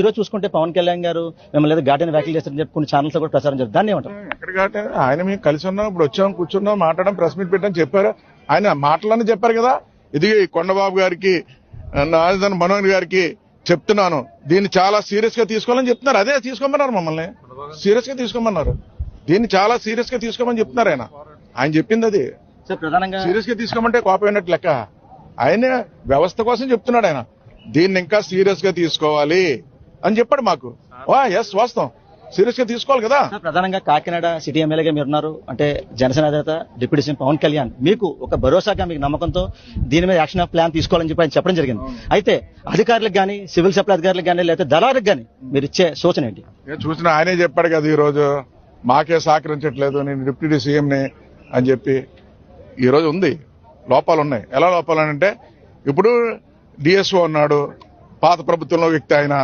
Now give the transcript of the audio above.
ఈరోజు చూసుకుంటే పవన్ కళ్యాణ్ గారు మిమ్మల్ని ఏదో ఘాటైన వ్యాఖ్యలు చేస్తారని చెప్పి కొన్ని ఛానల్స్ కూడా ప్రచారం చేస్తారు దాన్ని ఏమంటారు? ఎక్కడ ఆయన మేము కలిసి ఉన్నాం ఇప్పుడు వచ్చాం కూర్చున్నాం మాట్లాడడం ప్రెస్ మీట్ పెట్టాం చెప్పారు. ఆయన మాటలని చెప్పారు కదా. ఇది కొండబాబు గారికి నారాయణ మనోహర్ గారికి చెప్తున్నాను. దీన్ని చాలా సీరియస్గా తీసుకోవాలని చెప్తున్నారు. అదే తీసుకోమన్నారు మమ్మల్ని. సీరియస్గా తీసుకోమన్నారు. దీన్ని చాలా సీరియస్గా తీసుకోమని చెప్తున్నారు ఆయన. ఆయన చెప్పింది అది. సీరియస్గా తీసుకోమంటే కోపమైనట్టు లెక్క. ఆయన వ్యవస్థ కోసం చెప్తున్నాడు ఆయన. దీన్ని ఇంకా సీరియస్గా తీసుకోవాలి. అని చెప్పాడు మాకు. ఎస్ వాస్తవం. సీరియస్గా తీసుకోవాలి కదా. ప్రధానంగా కాకినాడ సిటీ ఎమ్మెల్యేగా మీరు ఉన్నారు అంటే జనసేన అధినేత డిప్యూటీ సీఎం పవన్ కళ్యాణ్. మీకు ఒక భరోసాగా మీకు నమ్మకంతో దీని మీద యాక్షన్ ప్లాన్ తీసుకోవాలని చెప్పి ఆయన చెప్పడం జరిగింది. అయితే అధికారులకు కానీ సివిల్ సప్లై అధికారులకు కానీ లేకపోతే దళాలకు కానీ మీరు ఇచ్చే సూచన ఏంటి? చూసిన ఆయనే చెప్పాడు కదా ఈ రోజు మాకే సహకరించట్లేదు నేను డిప్యూటీ సీఎంని అని చెప్పి. ఈ రోజు ఉంది. లోపాలు ఉన్నాయి. ఎలా లోపాలు అంటే ఇప్పుడు డిఎస్ఓ ఉన్నాడు పాత ప్రభుత్వంలో వ్యక్తి ఆయన